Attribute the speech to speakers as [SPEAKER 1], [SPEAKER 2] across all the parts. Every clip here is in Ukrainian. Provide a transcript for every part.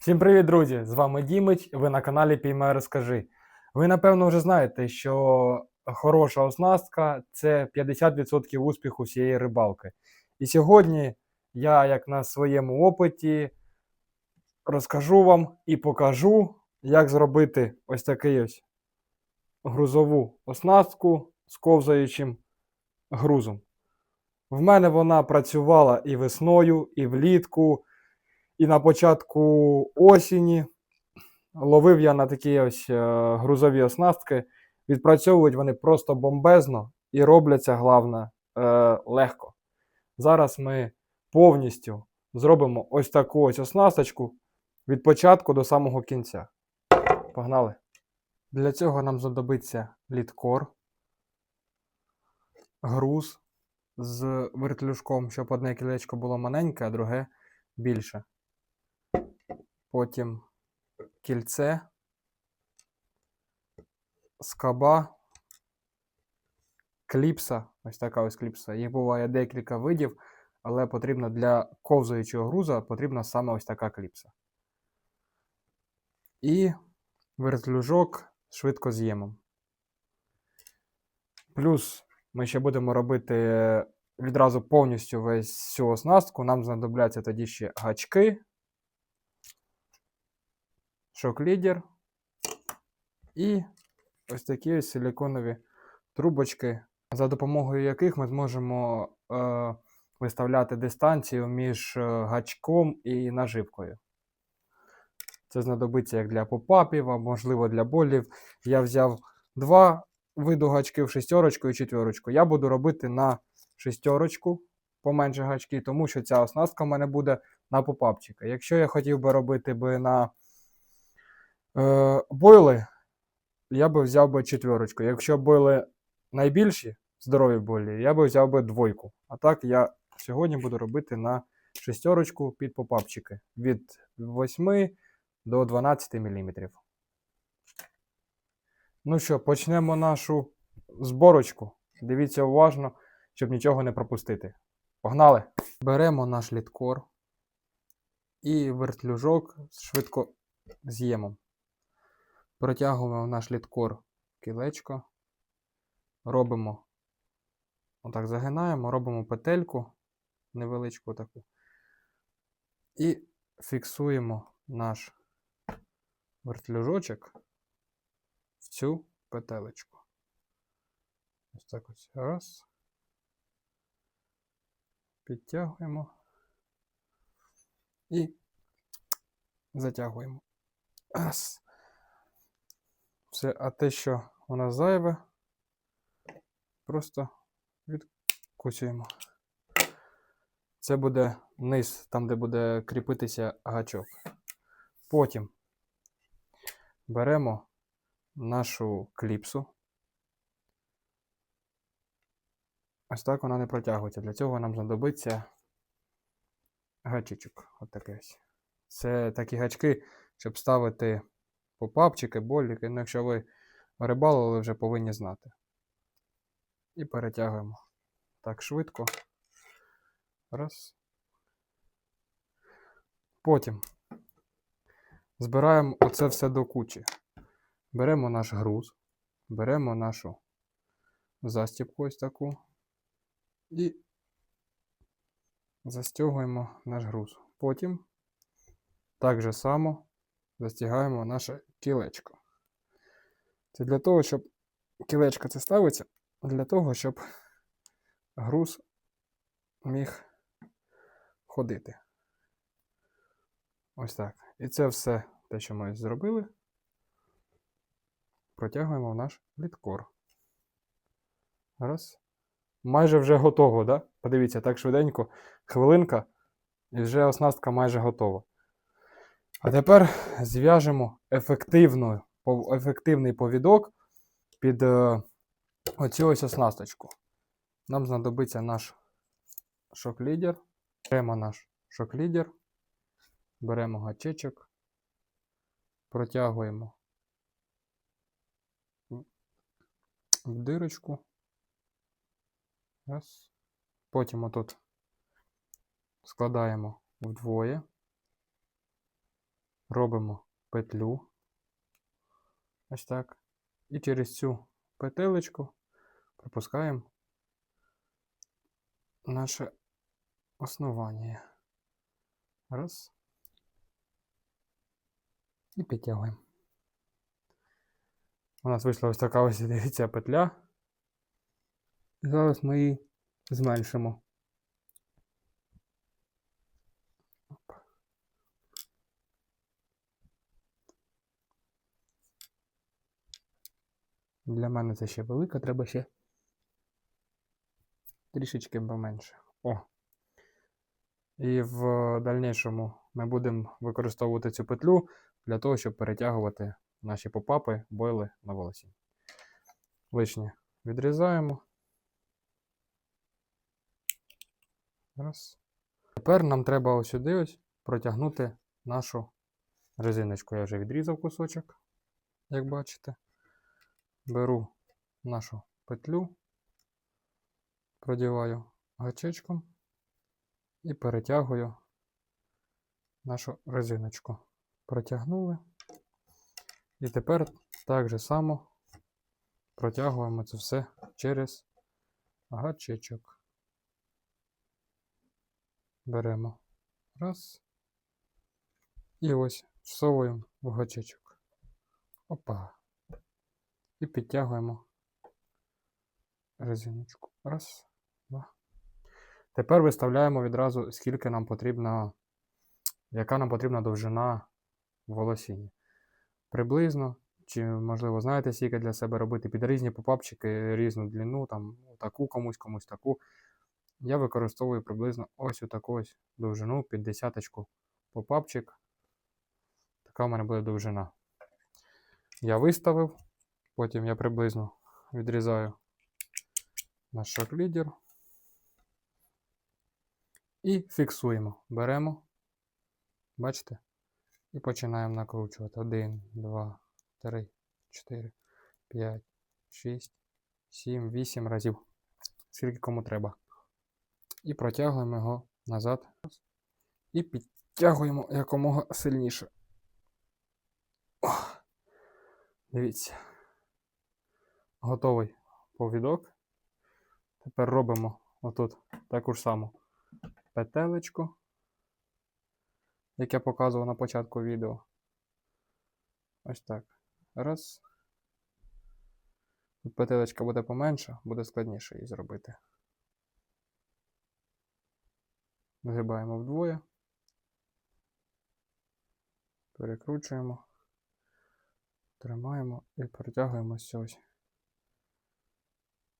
[SPEAKER 1] Всім привіт, друзі! З вами Дімич, ви на каналі Піймай Розкажи. Ви напевно вже знаєте, що хороша оснастка це 50% успіху всієї рибалки. І сьогодні я, як на своєму опиті, розкажу вам і покажу, як зробити ось такий ось грузову оснастку з ковзаючим грузом. В мене вона працювала і весною, і влітку, і на початку осені. Ловив я на такі ось е, грузові оснастки. Відпрацьовують вони просто бомбезно і робляться, головне, е, легко. Зараз ми повністю зробимо ось таку ось оснасточку від початку до самого кінця. Погнали! Для цього нам знадобиться літкор, груз з вертлюжком, щоб одне кілечко було маленьке, а друге більше. Потім кільце, скаба, кліпса. Ось така ось кліпса. Їх буває декілька видів, але потрібно для ковзаючого груза потрібна саме ось така кліпса. І вертлюжок з швидкоз'ємом. Плюс ми ще будемо робити відразу повністю весь всю оснастку. Нам знадобляться тоді ще гачки, шок-лідер і ось такі ось силіконові трубочки, за допомогою яких ми зможемо е, виставляти дистанцію між е, гачком і наживкою. Це знадобиться як для попапів, а можливо для болів. Я взяв два виду гачків шестерочку і четверочку. Я буду робити на шестерочку поменше гачки, тому що ця оснастка в мене буде на попапчика. Якщо я хотів би робити би на бойли, я би взяв би четверочку. Якщо бойли найбільші, здорові болі, я би взяв би двойку. А так я сьогодні буду робити на шестерочку під попапчики від 8 до 12 мм. Ну що, почнемо нашу зборочку. Дивіться уважно, щоб нічого не пропустити. Погнали! Беремо наш літкор і вертлюжок швидко з'ємом. Протягуємо в наш літкор кілечко. Робимо, отак загинаємо, робимо петельку невеличку таку. І фіксуємо наш вертлюжочок в цю петелечку. Ось так ось. Раз. Підтягуємо і затягуємо. Раз. Все, а те, що нас зайве, просто відкусуємо. Це буде низ, там, де буде кріпитися гачок. Потім беремо нашу кліпсу. Ось так вона не протягується. Для цього нам знадобиться гачечок. От такий ось. Це такі гачки, щоб ставити попапчики, боліки. Ну, якщо ви рибалили, вже повинні знати. І перетягуємо так швидко. Раз. Потім збираємо оце все до кучі. Беремо наш груз, беремо нашу застіпку ось таку і застягуємо наш груз. Потім так же само застягаємо наше кілечко. Це для того, щоб кілечко це ставиться, для того, щоб груз міг ходити. Ось так. І це все те, що ми зробили протягуємо в наш літкор. Раз. Майже вже готово, да? Подивіться, так швиденько. Хвилинка, і вже оснастка майже готова. А тепер зв'яжемо ефективний повідок під е, оцю ось оснасточку. Нам знадобиться наш шок-лідер. Беремо наш шок-лідер, беремо гачечок, протягуємо в дирочку. Раз. Потім отут складаємо вдвоє. Робимо петлю. Ось так. І через цю петелечку пропускаємо наше основання. Раз. І підтягуємо. У нас вийшла ось така ось, дивіться, петля. Зараз ми її зменшимо. Для мене це ще велика, треба ще трішечки поменше. О. І в дальнішому ми будемо використовувати цю петлю для того, щоб перетягувати наші попапи, бойли на волосі. Лишнє відрізаємо. Раз. Тепер нам треба ось сюди ось протягнути нашу резиночку. Я вже відрізав кусочок, як бачите. Беру нашу петлю, продіваю гачечком і перетягую нашу резиночку. Протягнули. І тепер так же само протягуємо це все через гачечок. Беремо раз. І ось всовуємо в гачечок. Опа. І підтягуємо резиночку. Раз, два. Тепер виставляємо відразу, скільки нам потрібна, яка нам потрібна довжина волосіння. Приблизно, чи, можливо, знаєте, скільки для себе робити під різні попапчики, різну длину, там таку комусь, комусь таку. Я використовую приблизно ось таку ось довжину під десяточку попапчик. Така в мене буде довжина. Я виставив, потім я приблизно відрізаю наш шок-лідер. І фіксуємо. Беремо, бачите? І починаємо накручувати. 1, 2, 3, 4, 5, 6, 7, 8 разів. Скільки кому треба. І протягуємо його назад. І підтягуємо якомога сильніше. О, дивіться. Готовий повідок. Тепер робимо отут таку ж саму петелечку, як я показував на початку відео. Ось так. Раз. Тут петелечка буде поменша, буде складніше її зробити. Вигибаємо вдвоє. Перекручуємо, тримаємо і протягуємо ось.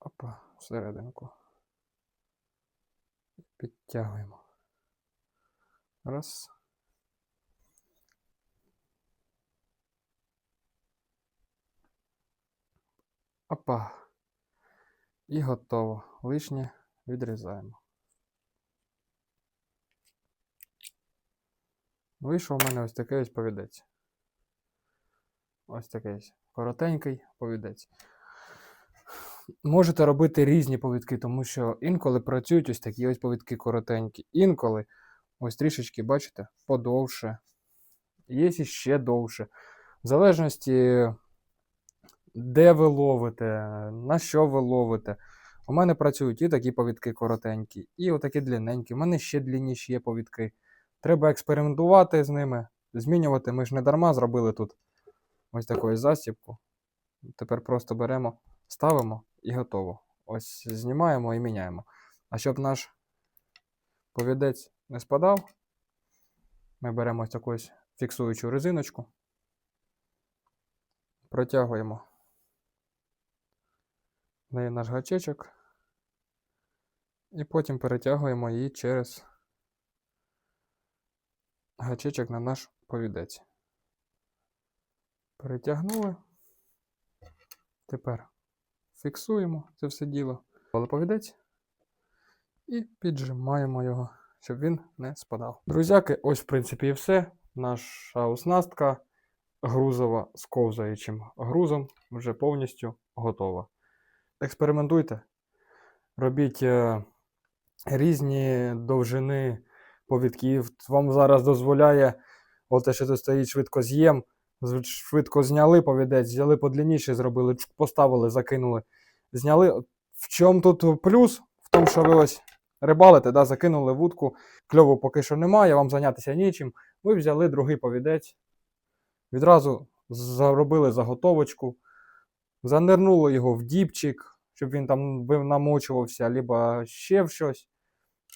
[SPEAKER 1] Опа, всерединку. Підтягуємо. Раз. Опа. І готово. Лишнє відрізаємо. Вийшов у мене ось такий ось повідець. Ось такий коротенький повідець. Можете робити різні повідки, тому що інколи працюють ось такі ось повідки коротенькі, інколи ось трішечки, бачите, подовше. Є ще довше. В залежності, де ви ловите, на що ви ловите. У мене працюють і такі повідки коротенькі, і отакі длинненькі. У мене ще длинніші є повідки. Треба експериментувати з ними, змінювати. Ми ж не дарма зробили тут ось таку ось застібку. Тепер просто беремо, ставимо і готово. Ось знімаємо і міняємо. А щоб наш повідець не спадав, ми беремо ось таку ось фіксуючу резиночку, протягуємо в неї наш гачечок, і потім перетягуємо її через гачечок на наш повідець. Перетягнули. Тепер фіксуємо це все діло. Повідець і піджимаємо його, щоб він не спадав. Друзяки, ось в принципі і все. Наша оснастка грузова з ковзаючим грузом вже повністю готова. Експериментуйте, робіть е, різні довжини повідків. Вам зараз дозволяє Оте, що тут стоїть, швидко з'їм, з- швидко зняли повідець, взяли подлінніше, зробили, поставили, закинули, зняли. В чому тут плюс? В тому, що ви ось рибалите, да, закинули вудку, кльову поки що немає, вам зайнятися нічим. Ви взяли другий повідець, відразу заробили заготовочку, занирнули його в діпчик, щоб він там намочувався, або ще в щось.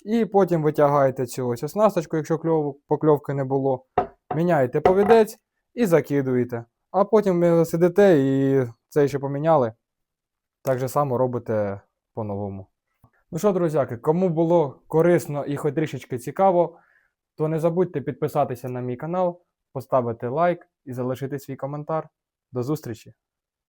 [SPEAKER 1] І потім витягаєте цю ось оснасточку, якщо кльову, покльовки не було. Міняєте повідець і закидуєте. А потім ви сидите і це ще поміняли. Так же само робите по-новому. Ну що, друзяки, кому було корисно і хоч трішечки цікаво, то не забудьте підписатися на мій канал, поставити лайк і залишити свій коментар. До зустрічі!